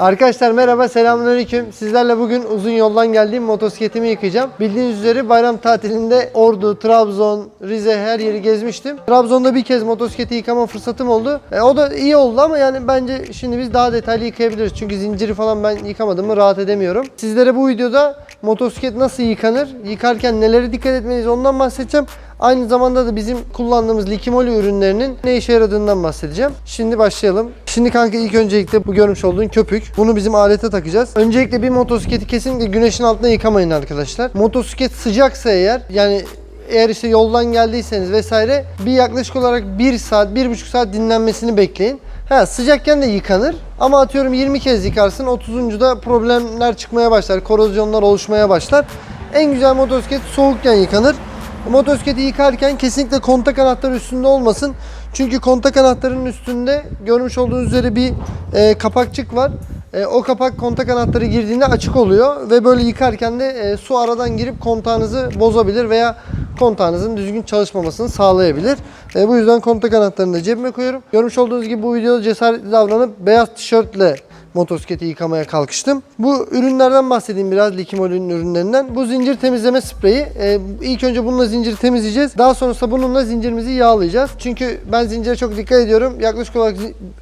Arkadaşlar merhaba selamünaleyküm. Sizlerle bugün uzun yoldan geldiğim motosikletimi yıkayacağım. Bildiğiniz üzere bayram tatilinde Ordu, Trabzon, Rize her yeri gezmiştim. Trabzon'da bir kez motosikleti yıkama fırsatım oldu. E, o da iyi oldu ama yani bence şimdi biz daha detaylı yıkayabiliriz. Çünkü zinciri falan ben yıkamadım mı rahat edemiyorum. Sizlere bu videoda motosiklet nasıl yıkanır, yıkarken nelere dikkat etmeliyiz ondan bahsedeceğim. Aynı zamanda da bizim kullandığımız Likimoli ürünlerinin ne işe yaradığından bahsedeceğim. Şimdi başlayalım. Şimdi kanka ilk öncelikle bu görmüş olduğun köpük. Bunu bizim alete takacağız. Öncelikle bir motosikleti kesinlikle güneşin altında yıkamayın arkadaşlar. Motosiklet sıcaksa eğer yani eğer işte yoldan geldiyseniz vesaire bir yaklaşık olarak 1 saat, 1,5 saat dinlenmesini bekleyin. Ha sıcakken de yıkanır ama atıyorum 20 kez yıkarsın 30'uncuda problemler çıkmaya başlar, korozyonlar oluşmaya başlar. En güzel motosiklet soğukken yıkanır. Motosikleti yıkarken kesinlikle kontak anahtarı üstünde olmasın. Çünkü kontak anahtarının üstünde görmüş olduğunuz üzere bir e, kapakçık var. E, o kapak kontak anahtarı girdiğinde açık oluyor ve böyle yıkarken de e, su aradan girip kontağınızı bozabilir veya kontağınızın düzgün çalışmamasını sağlayabilir. E, bu yüzden kontak anahtarını da cebime koyuyorum. Görmüş olduğunuz gibi bu videoda cesaretli davranıp beyaz tişörtle motosikleti yıkamaya kalkıştım. Bu ürünlerden bahsedeyim biraz Likimoli'nin ürünlerinden. Bu zincir temizleme spreyi. Ee, ilk önce bununla zinciri temizleyeceğiz. Daha sonrasında bununla zincirimizi yağlayacağız. Çünkü ben zincire çok dikkat ediyorum. Yaklaşık olarak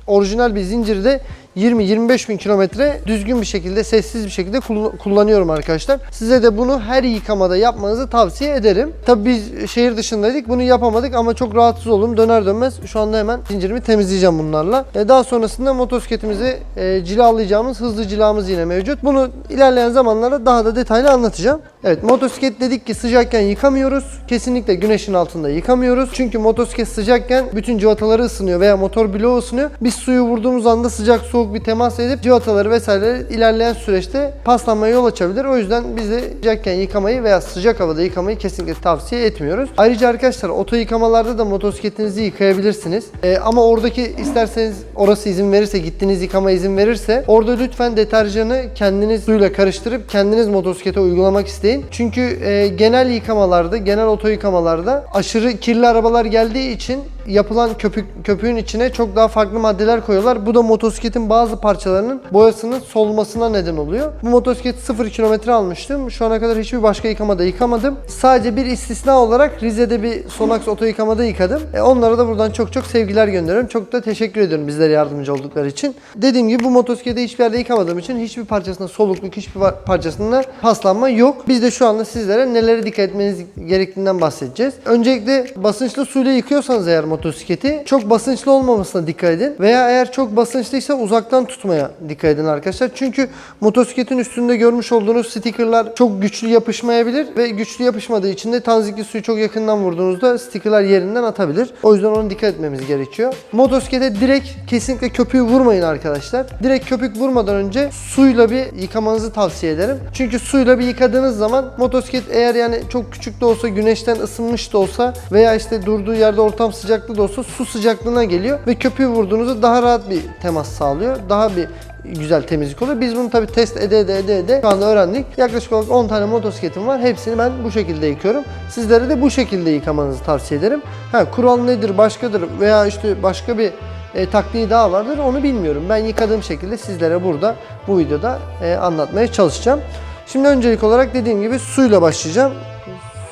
orijinal bir zincirde 20-25 bin kilometre düzgün bir şekilde, sessiz bir şekilde kull- kullanıyorum arkadaşlar. Size de bunu her yıkamada yapmanızı tavsiye ederim. Tabii biz şehir dışındaydık, bunu yapamadık ama çok rahatsız oldum. Döner dönmez şu anda hemen zincirimi temizleyeceğim bunlarla. E, daha sonrasında motosikletimizi e, cilalayacağımız hızlı cilamız yine mevcut. Bunu ilerleyen zamanlarda daha da detaylı anlatacağım. Evet motosiklet dedik ki sıcakken yıkamıyoruz. Kesinlikle güneşin altında yıkamıyoruz. Çünkü motosiklet sıcakken bütün civataları ısınıyor veya motor bloğu ısınıyor. Biz suyu vurduğumuz anda sıcak soğuk bir temas edip civataları vesaire ilerleyen süreçte paslanmaya yol açabilir. O yüzden biz de sıcakken yıkamayı veya sıcak havada yıkamayı kesinlikle tavsiye etmiyoruz. Ayrıca arkadaşlar oto yıkamalarda da motosikletinizi yıkayabilirsiniz. Ee, ama oradaki isterseniz orası izin verirse gittiğiniz yıkama izin verirse orada lütfen deterjanı kendiniz suyla karıştırıp kendiniz motosiklete uygulamak isteyin. Çünkü e, genel yıkamalarda, genel oto yıkamalarda aşırı kirli arabalar geldiği için yapılan köpük köpüğün içine çok daha farklı maddeler koyuyorlar. Bu da motosikletin bazı parçalarının boyasının solmasına neden oluyor. Bu motosiklet 0 kilometre almıştım. Şu ana kadar hiçbir başka yıkamada yıkamadım. Sadece bir istisna olarak Rize'de bir Sonax oto yıkamada yıkadım. E, onlara da buradan çok çok sevgiler gönderiyorum. Çok da teşekkür ediyorum bizlere yardımcı oldukları için. Dediğim gibi bu motosikleti hiçbir yerde yıkamadığım için hiçbir parçasında solukluk, hiçbir par- parçasında paslanma yok. Biz de şu anda sizlere nelere dikkat etmeniz gerektiğinden bahsedeceğiz. Öncelikle basınçlı suyla yıkıyorsanız eğer motosikleti çok basınçlı olmamasına dikkat edin. Veya eğer çok basınçlıysa uzaktan tutmaya dikkat edin arkadaşlar. Çünkü motosikletin üstünde görmüş olduğunuz stickerlar çok güçlü yapışmayabilir ve güçlü yapışmadığı için de tanzikli suyu çok yakından vurduğunuzda stickerlar yerinden atabilir. O yüzden ona dikkat etmemiz gerekiyor. Motosiklete direkt kesinlikle köpüğü vurmayın arkadaşlar. Direkt köpük vurmadan önce suyla bir yıkamanızı tavsiye ederim. Çünkü suyla bir yıkadığınız zaman motosiklet eğer yani çok küçük de olsa güneşten ısınmış da olsa veya işte durduğu yerde ortam sıcaklığı da olsa su sıcaklığına geliyor ve köpüğü vurduğunuzda daha rahat bir temas sağlıyor. Daha bir güzel temizlik oluyor. Biz bunu tabii test ede ede ede ede şu anda öğrendik. Yaklaşık olarak 10 tane motosikletim var. Hepsini ben bu şekilde yıkıyorum. Sizlere de bu şekilde yıkamanızı tavsiye ederim. Ha kural nedir, başkadır veya işte başka bir e, taktiği daha vardır onu bilmiyorum. Ben yıkadığım şekilde sizlere burada bu videoda e, anlatmaya çalışacağım. Şimdi öncelik olarak dediğim gibi suyla başlayacağım.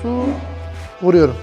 Su vuruyorum.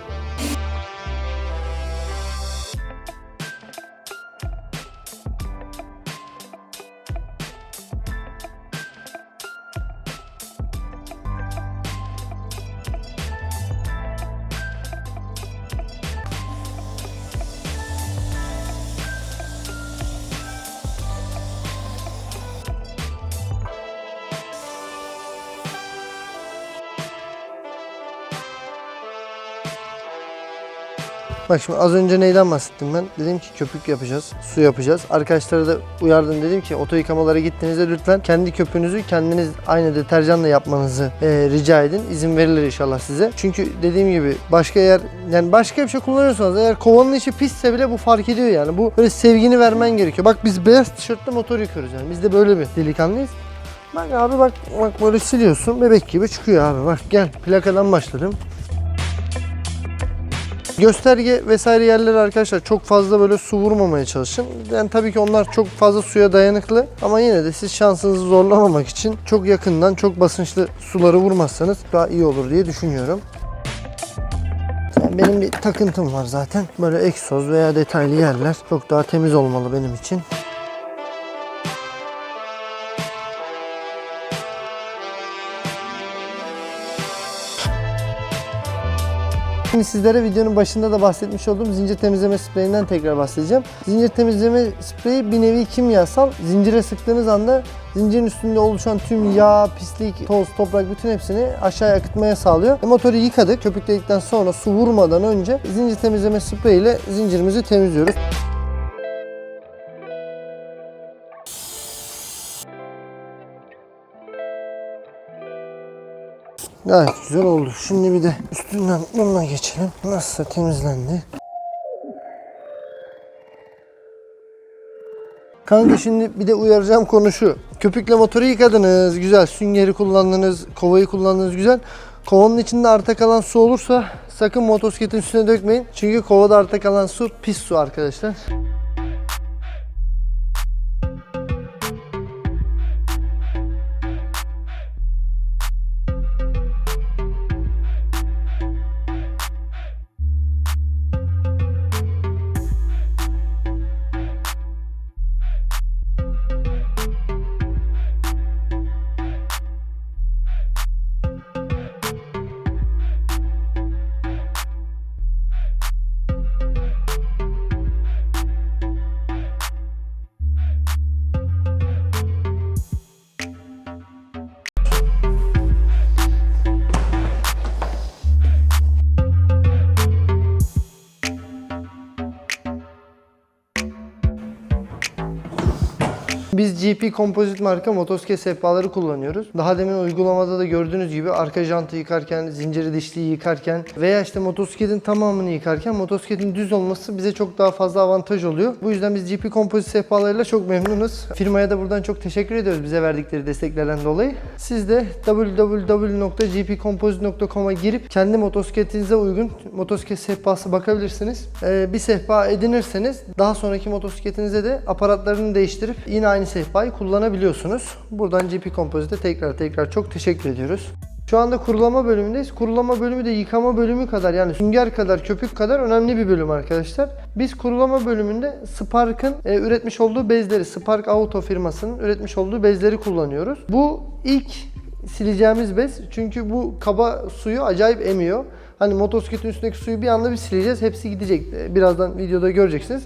Bak şimdi az önce neyden bahsettim ben? Dedim ki köpük yapacağız, su yapacağız. Arkadaşlara da uyardım dedim ki oto yıkamalara gittiğinizde lütfen kendi köpüğünüzü kendiniz aynı deterjanla yapmanızı e, rica edin. İzin verilir inşallah size. Çünkü dediğim gibi başka yer yani başka bir şey kullanıyorsanız eğer kovanın içi pisse bile bu fark ediyor yani. Bu böyle sevgini vermen gerekiyor. Bak biz beyaz tişörtle motor yıkıyoruz yani. Biz de böyle bir delikanlıyız. Bak abi bak bak böyle siliyorsun bebek gibi çıkıyor abi. Bak gel plakadan başladım. Gösterge vesaire yerleri arkadaşlar çok fazla böyle su vurmamaya çalışın. Yani tabii ki onlar çok fazla suya dayanıklı ama yine de siz şansınızı zorlamamak için çok yakından çok basınçlı suları vurmazsanız daha iyi olur diye düşünüyorum. Benim bir takıntım var zaten. Böyle egzoz veya detaylı yerler çok daha temiz olmalı benim için. Şimdi sizlere videonun başında da bahsetmiş olduğum zincir temizleme spreyinden tekrar bahsedeceğim. Zincir temizleme spreyi bir nevi kimyasal. Zincire sıktığınız anda zincirin üstünde oluşan tüm yağ, pislik, toz, toprak bütün hepsini aşağıya akıtmaya sağlıyor. E, motoru yıkadık. Köpükledikten sonra su vurmadan önce zincir temizleme spreyi ile zincirimizi temizliyoruz. Gayet güzel oldu. Şimdi bir de üstünden bununla geçelim. Nasılsa temizlendi. Kanka şimdi bir de uyaracağım konu şu. Köpükle motoru yıkadınız. Güzel. Süngeri kullandınız. Kovayı kullandınız. Güzel. Kovanın içinde arta kalan su olursa sakın motosikletin üstüne dökmeyin. Çünkü kovada arta kalan su pis su arkadaşlar. Biz GP Composite marka motosiklet sehpaları kullanıyoruz. Daha demin uygulamada da gördüğünüz gibi arka jantı yıkarken, zinciri dişliği yıkarken veya işte motosikletin tamamını yıkarken motosikletin düz olması bize çok daha fazla avantaj oluyor. Bu yüzden biz GP Composite sehpalarıyla çok memnunuz. Firmaya da buradan çok teşekkür ediyoruz bize verdikleri desteklerden dolayı. Siz de www.gpcomposite.com'a girip kendi motosikletinize uygun motosiklet sehpası bakabilirsiniz. Ee, bir sehpa edinirseniz daha sonraki motosikletinize de aparatlarını değiştirip yine aynı sehpayı kullanabiliyorsunuz. Buradan GP Composite'e tekrar tekrar çok teşekkür ediyoruz. Şu anda kurulama bölümündeyiz. Kurulama bölümü de yıkama bölümü kadar yani sünger kadar, köpük kadar önemli bir bölüm arkadaşlar. Biz kurulama bölümünde Spark'ın e, üretmiş olduğu bezleri, Spark Auto firmasının üretmiş olduğu bezleri kullanıyoruz. Bu ilk sileceğimiz bez çünkü bu kaba suyu acayip emiyor. Hani motosikletin üstündeki suyu bir anda bir sileceğiz. Hepsi gidecek. E, Birazdan videoda göreceksiniz.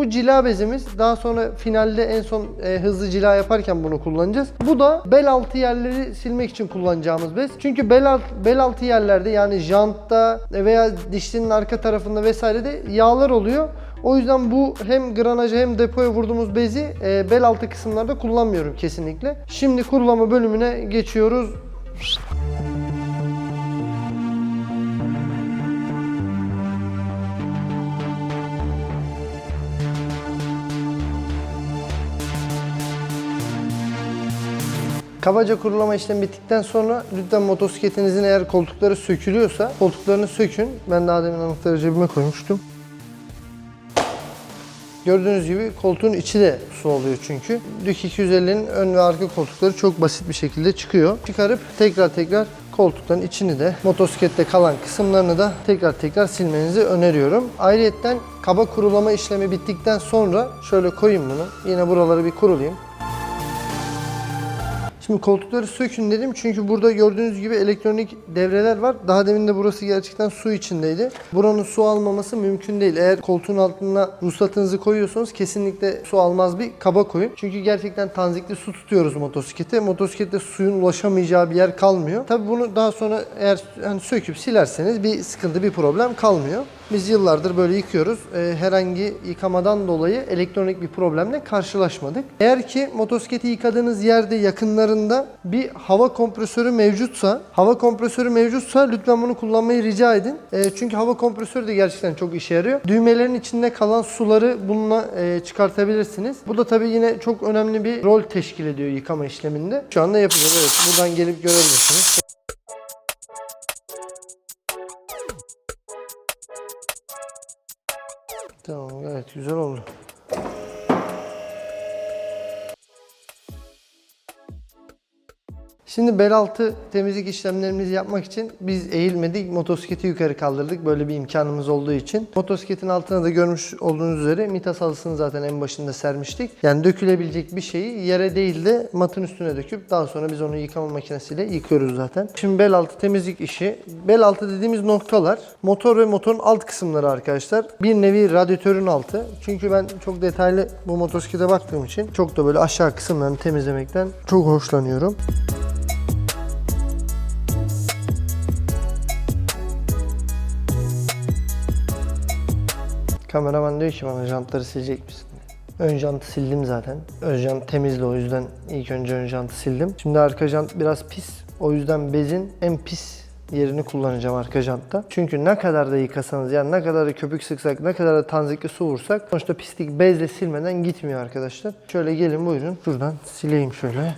Bu cila bezimiz daha sonra finalde en son e, hızlı cila yaparken bunu kullanacağız. Bu da bel altı yerleri silmek için kullanacağımız bez. Çünkü bel, alt, bel altı yerlerde yani jantta veya dişlinin arka tarafında vesairede yağlar oluyor. O yüzden bu hem granajı hem depoya vurduğumuz bezi e, bel altı kısımlarda kullanmıyorum kesinlikle. Şimdi kurulama bölümüne geçiyoruz. Kabaca kurulama işlemi bittikten sonra lütfen motosikletinizin eğer koltukları sökülüyorsa koltuklarını sökün. Ben daha demin anahtarı cebime koymuştum. Gördüğünüz gibi koltuğun içi de su oluyor çünkü. Dük 250'nin ön ve arka koltukları çok basit bir şekilde çıkıyor. Çıkarıp tekrar tekrar koltukların içini de motosiklette kalan kısımlarını da tekrar tekrar silmenizi öneriyorum. Ayrıyeten kaba kurulama işlemi bittikten sonra şöyle koyayım bunu. Yine buraları bir kurulayım. Şimdi koltukları sökün dedim çünkü burada gördüğünüz gibi elektronik devreler var. Daha demin de burası gerçekten su içindeydi. Buranın su almaması mümkün değil. Eğer koltuğun altına ruhsatınızı koyuyorsanız kesinlikle su almaz bir kaba koyun. Çünkü gerçekten tanzikli su tutuyoruz motosiklete. Motosiklette suyun ulaşamayacağı bir yer kalmıyor. Tabi bunu daha sonra eğer hani söküp silerseniz bir sıkıntı bir problem kalmıyor. Biz yıllardır böyle yıkıyoruz. Ee, herhangi yıkamadan dolayı elektronik bir problemle karşılaşmadık. Eğer ki motosikleti yıkadığınız yerde yakınlarında bir hava kompresörü mevcutsa, hava kompresörü mevcutsa lütfen bunu kullanmayı rica edin. Ee, çünkü hava kompresörü de gerçekten çok işe yarıyor. Düğmelerin içinde kalan suları bununla e, çıkartabilirsiniz. Bu da tabii yine çok önemli bir rol teşkil ediyor yıkama işleminde. Şu anda yapacağız. Evet, buradan gelip görebilirsiniz. Tamam gayet güzel oldu. Şimdi bel altı temizlik işlemlerimizi yapmak için biz eğilmedik. Motosikleti yukarı kaldırdık. Böyle bir imkanımız olduğu için. Motosikletin altına da görmüş olduğunuz üzere mitas halısını zaten en başında sermiştik. Yani dökülebilecek bir şeyi yere değil de matın üstüne döküp daha sonra biz onu yıkama makinesiyle yıkıyoruz zaten. Şimdi bel altı temizlik işi. Bel altı dediğimiz noktalar motor ve motorun alt kısımları arkadaşlar. Bir nevi radyatörün altı. Çünkü ben çok detaylı bu motosiklete baktığım için çok da böyle aşağı kısımlarını temizlemekten çok hoşlanıyorum. Kameraman diyor ki bana jantları silecek misin? Ön jantı sildim zaten. Ön jant temizdi o yüzden ilk önce ön jantı sildim. Şimdi arka jant biraz pis. O yüzden bezin en pis yerini kullanacağım arka jantta. Çünkü ne kadar da yıkasanız yani ne kadar da köpük sıksak, ne kadar da tanzikli su vursak sonuçta pislik bezle silmeden gitmiyor arkadaşlar. Şöyle gelin buyurun. Şuradan sileyim şöyle.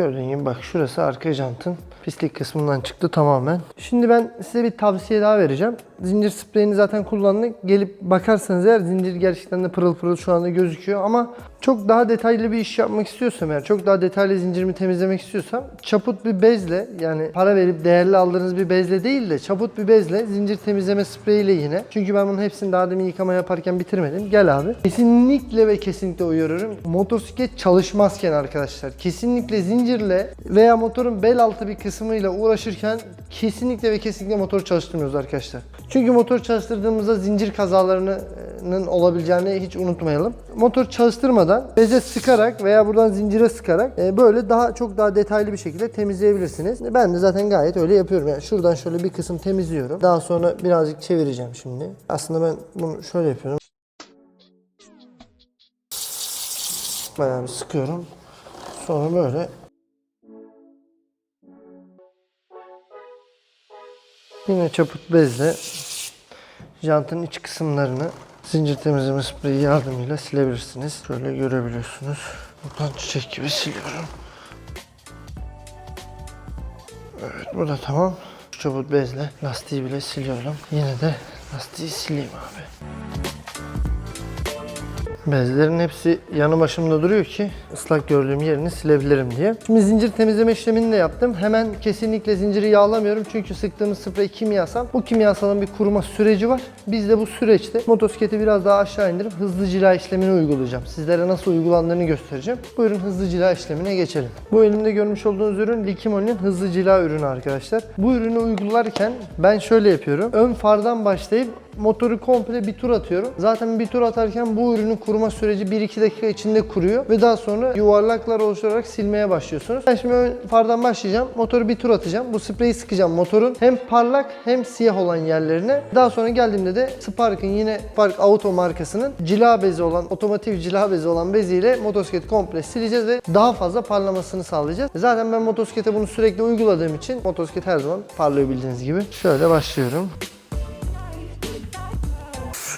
Gördüğün gibi bak şurası arka jantın pislik kısmından çıktı tamamen. Şimdi ben size bir tavsiye daha vereceğim. Zincir spreyini zaten kullandık. Gelip bakarsanız eğer zincir gerçekten de pırıl pırıl şu anda gözüküyor ama çok daha detaylı bir iş yapmak istiyorsam eğer çok daha detaylı zincirimi temizlemek istiyorsam çaput bir bezle yani para verip değerli aldığınız bir bezle değil de çaput bir bezle zincir temizleme spreyiyle yine. Çünkü ben bunun hepsini daha demin yıkama yaparken bitirmedim. Gel abi. Kesinlikle ve kesinlikle uyarıyorum. Motosiklet çalışmazken arkadaşlar kesinlikle zincirle veya motorun bel altı bir kısmıyla uğraşırken kesinlikle ve kesinlikle motor çalıştırmıyoruz arkadaşlar. Çünkü motor çalıştırdığımızda zincir kazalarının olabileceğini hiç unutmayalım. Motor çalıştırmadan beze sıkarak veya buradan zincire sıkarak e, böyle daha çok daha detaylı bir şekilde temizleyebilirsiniz. Ben de zaten gayet öyle yapıyorum. Yani şuradan şöyle bir kısım temizliyorum. Daha sonra birazcık çevireceğim şimdi. Aslında ben bunu şöyle yapıyorum. Bayağı bir sıkıyorum. Sonra böyle Yine çaput bezle jantın iç kısımlarını zincir temizleme spreyi yardımıyla silebilirsiniz. Şöyle görebiliyorsunuz. Buradan çiçek gibi siliyorum. Evet bu da tamam. Çaput bezle lastiği bile siliyorum. Yine de lastiği sileyim abi. Bezlerin hepsi yanı başımda duruyor ki ıslak gördüğüm yerini silebilirim diye. Şimdi zincir temizleme işlemini de yaptım. Hemen kesinlikle zinciri yağlamıyorum çünkü sıktığımız sprey kimyasal. Bu kimyasalın bir kuruma süreci var. Biz de bu süreçte motosikleti biraz daha aşağı indirip hızlı cila işlemini uygulayacağım. Sizlere nasıl uygulandığını göstereceğim. Buyurun hızlı cila işlemine geçelim. Bu elimde görmüş olduğunuz ürün Likimoli'nin hızlı cila ürünü arkadaşlar. Bu ürünü uygularken ben şöyle yapıyorum. Ön fardan başlayıp motoru komple bir tur atıyorum. Zaten bir tur atarken bu ürünün kuruma süreci 1-2 dakika içinde kuruyor ve daha sonra yuvarlaklar oluşturarak silmeye başlıyorsunuz. Ben şimdi ön fardan başlayacağım. Motoru bir tur atacağım. Bu spreyi sıkacağım motorun hem parlak hem siyah olan yerlerine. Daha sonra geldiğimde de Spark'ın yine Spark Auto markasının cila bezi olan, otomotiv cila bezi olan beziyle motosikleti komple sileceğiz ve daha fazla parlamasını sağlayacağız. Zaten ben motosiklete bunu sürekli uyguladığım için motosiklet her zaman parlıyor bildiğiniz gibi. Şöyle başlıyorum.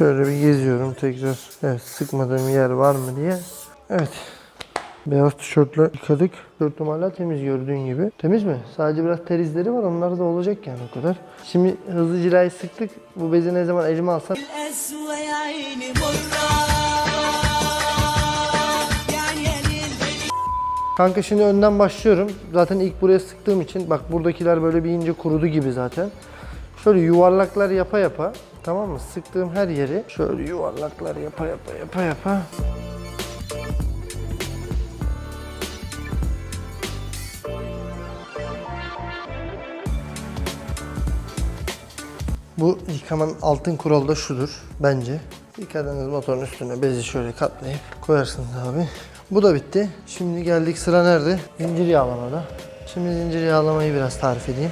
Şöyle bir geziyorum tekrar. Evet sıkmadığım yer var mı diye. Evet. Beyaz tişörtle yıkadık. Tişörtüm hala temiz gördüğün gibi. Temiz mi? Sadece biraz terizleri var. Onlar da olacak yani o kadar. Şimdi hızlı cilayı sıktık. Bu bezi ne zaman elime alsam... Kanka şimdi önden başlıyorum. Zaten ilk buraya sıktığım için bak buradakiler böyle bir ince kurudu gibi zaten. Şöyle yuvarlaklar yapa yapa tamam mı? Sıktığım her yeri şöyle yuvarlaklar yapa yapa yapa yapa. Bu yıkamanın altın kuralı da şudur bence. Yıkadığınız motorun üstüne bezi şöyle katlayıp koyarsınız abi. Bu da bitti. Şimdi geldik sıra nerede? Zincir yağlamada. Şimdi zincir yağlamayı biraz tarif edeyim.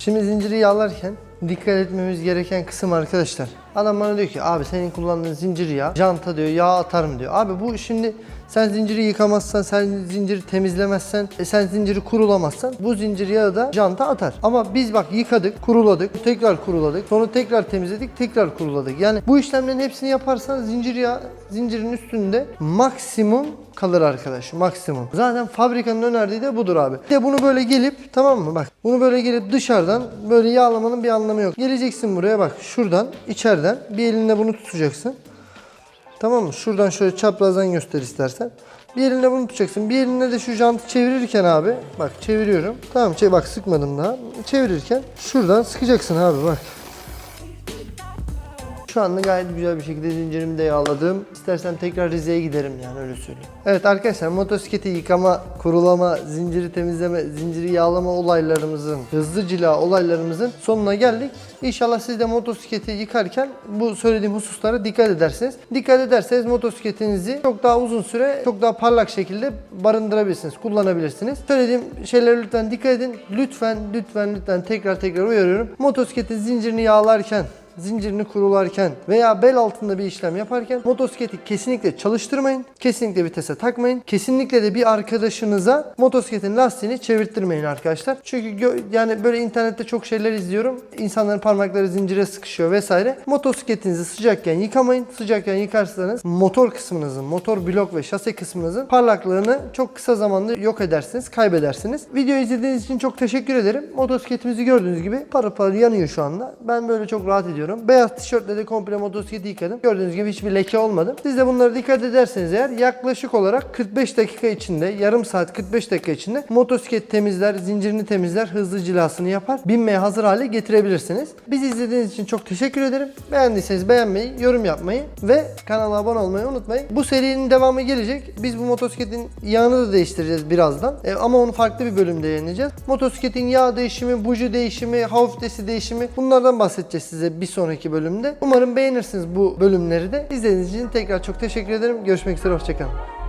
Şimdi zinciri yağlarken dikkat etmemiz gereken kısım arkadaşlar. Adam bana diyor ki abi senin kullandığın zincir yağ, janta diyor yağ atar mı diyor. Abi bu şimdi Sen zinciri yıkamazsan, sen zinciri temizlemezsen, e, sen zinciri kurulamazsan bu zincir yağı da janta atar. Ama biz bak yıkadık, kuruladık, tekrar kuruladık, sonra tekrar temizledik, tekrar kuruladık. Yani bu işlemlerin hepsini yaparsan zincir yağı zincirin üstünde maksimum kalır arkadaş. Maksimum. Zaten fabrikanın önerdiği de budur abi. Bir de bunu böyle gelip tamam mı bak. Bunu böyle gelip dışarıdan böyle yağlamanın bir anlamı yok. Geleceksin buraya bak şuradan içeriden bir elinle bunu tutacaksın. Tamam mı? Şuradan şöyle çaprazdan göster istersen. Bir elinle bunu tutacaksın. Bir elinle de şu jantı çevirirken abi. Bak çeviriyorum. Tamam çe bak sıkmadım daha. Çevirirken şuradan sıkacaksın abi bak. Şu anda gayet güzel bir şekilde zincirimi de yağladım. İstersen tekrar Rize'ye giderim yani öyle söyleyeyim. Evet arkadaşlar motosikleti yıkama, kurulama, zinciri temizleme, zinciri yağlama olaylarımızın, hızlı cila olaylarımızın sonuna geldik. İnşallah siz de motosikleti yıkarken bu söylediğim hususlara dikkat edersiniz. Dikkat ederseniz motosikletinizi çok daha uzun süre, çok daha parlak şekilde barındırabilirsiniz, kullanabilirsiniz. Söylediğim şeylere lütfen dikkat edin. Lütfen, lütfen, lütfen tekrar tekrar uyarıyorum. Motosikletin zincirini yağlarken, zincirini kurularken veya bel altında bir işlem yaparken motosikleti kesinlikle çalıştırmayın. Kesinlikle vitese takmayın. Kesinlikle de bir arkadaşınıza motosikletin lastiğini çevirttirmeyin arkadaşlar. Çünkü yani böyle internette çok şeyler izliyorum. İnsanların parmakları zincire sıkışıyor vesaire. Motosikletinizi sıcakken yıkamayın. Sıcakken yıkarsanız motor kısmınızın, motor blok ve şase kısmınızın parlaklığını çok kısa zamanda yok edersiniz, kaybedersiniz. Videoyu izlediğiniz için çok teşekkür ederim. Motosikletimizi gördüğünüz gibi parıl parıl yanıyor şu anda. Ben böyle çok rahat ediyorum. Beyaz tişörtle de komple motosikleti yıkadım. Gördüğünüz gibi hiçbir leke olmadı. Siz de bunlara dikkat ederseniz eğer yaklaşık olarak 45 dakika içinde, yarım saat 45 dakika içinde motosiklet temizler, zincirini temizler, hızlı cilasını yapar. Binmeye hazır hale getirebilirsiniz. Bizi izlediğiniz için çok teşekkür ederim. Beğendiyseniz beğenmeyi, yorum yapmayı ve kanala abone olmayı unutmayın. Bu serinin devamı gelecek. Biz bu motosikletin yağını da değiştireceğiz birazdan. E, ama onu farklı bir bölümde yayınlayacağız. Motosikletin yağ değişimi, buji değişimi, hafiflesi değişimi bunlardan bahsedeceğiz size bir sonraki bölümde. Umarım beğenirsiniz bu bölümleri de. İzlediğiniz için tekrar çok teşekkür ederim. Görüşmek üzere, hoşçakalın.